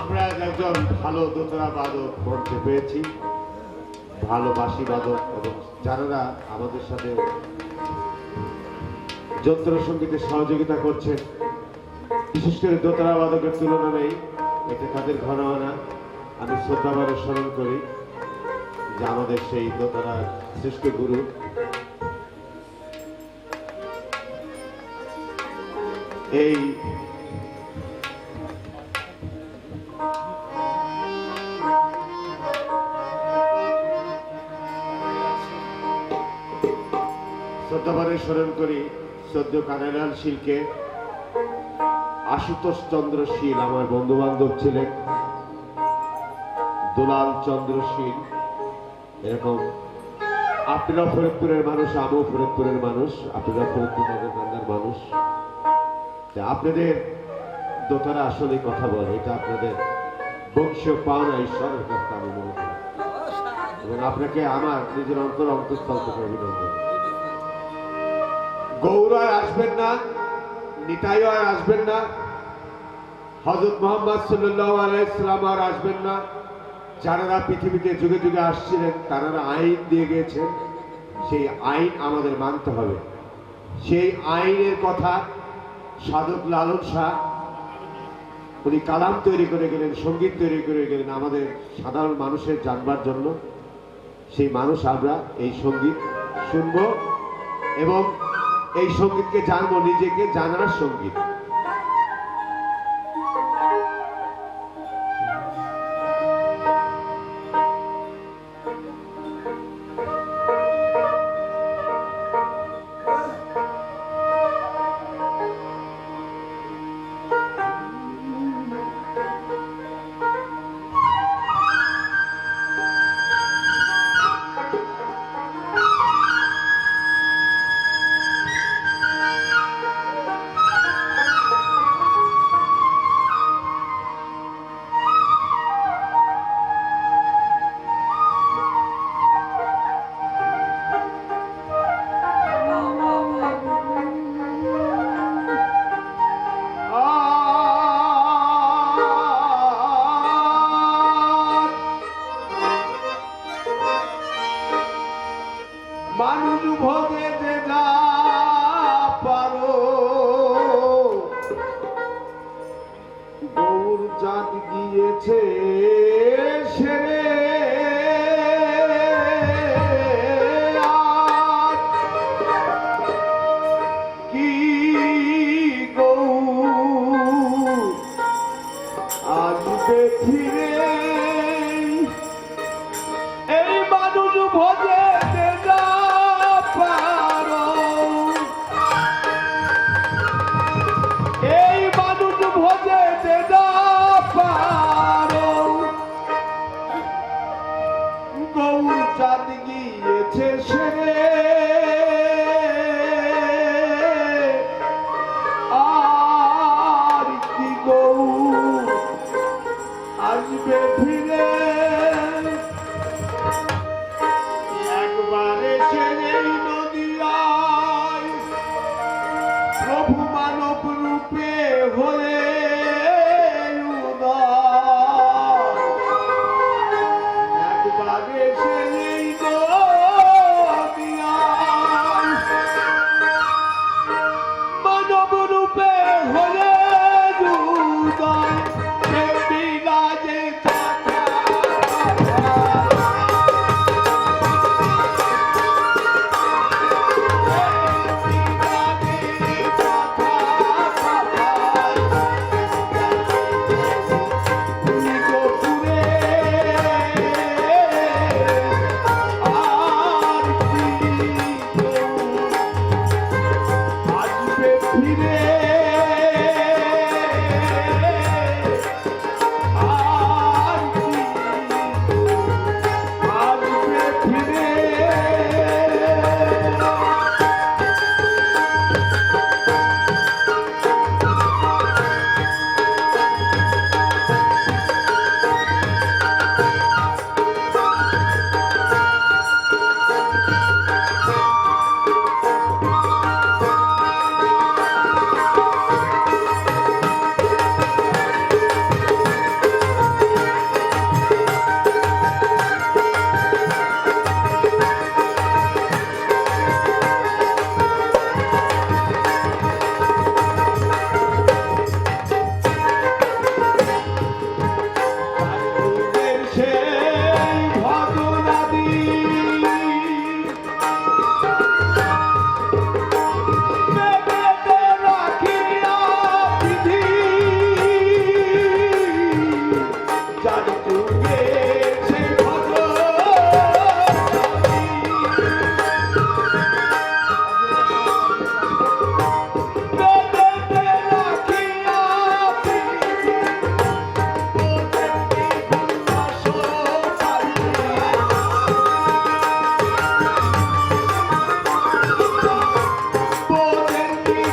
আমরা একজন ভালো দোতরা বাদক মঞ্চে পেয়েছি ভালো বাদক এবং যারা আমাদের সাথে যন্ত্র সঙ্গীতে সহযোগিতা করছেন বিশেষ করে দোতরা বাদকের তুলনা নেই এটা তাদের ঘরানা আমি শ্রদ্ধাভাবে স্মরণ করি যে আমাদের সেই দোতরা শ্রেষ্ঠ গুরু। এই শ্রদ্ধাভাবে স্মরণ করি সদ্য কানাডাল শিলকে। আশুতোষ চন্দ্র শীল আমার বন্ধু বান্ধব ছিলেন। দুলাল চন্দ্র শীল, এরকম আপনারা ফরিদপুরের মানুষ আমিও ফরিদপুরের মানুষ আপনারা ফরিদপুর নগরকান্দার মানুষ। আপনাদের দোতারা আসলে কথা বলে, এটা আপনাদের বংশীয় পাওনা, ঈশ্বরের কাছে আমি মনে করি। এবং আপনাকে আমার নিজের অন্তর অন্তঃস্থল থেকে অভিনন্দন। গৌরায় আসবেন না নিতাই আর আসবেন না হজরত মোহাম্মদ সাল্লাহ আলাইসালাম আর আসবেন না। যারা পৃথিবীতে যুগে যুগে আসছিলেন, তারা আইন দিয়ে গিয়েছেন, সেই আইন আমাদের মানতে হবে। সেই আইনের কথা সাধক লালন শাহ, উনি কালাম তৈরি করে গেলেন, সংগীত তৈরি করে গেলেন আমাদের সাধারণ মানুষের জানবার জন্য। সেই মানুষ আমরা এই সংগীত শুনব এবং এই সঙ্গীতকে জানব নিজেকে জানার সংগীত।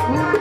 Thank.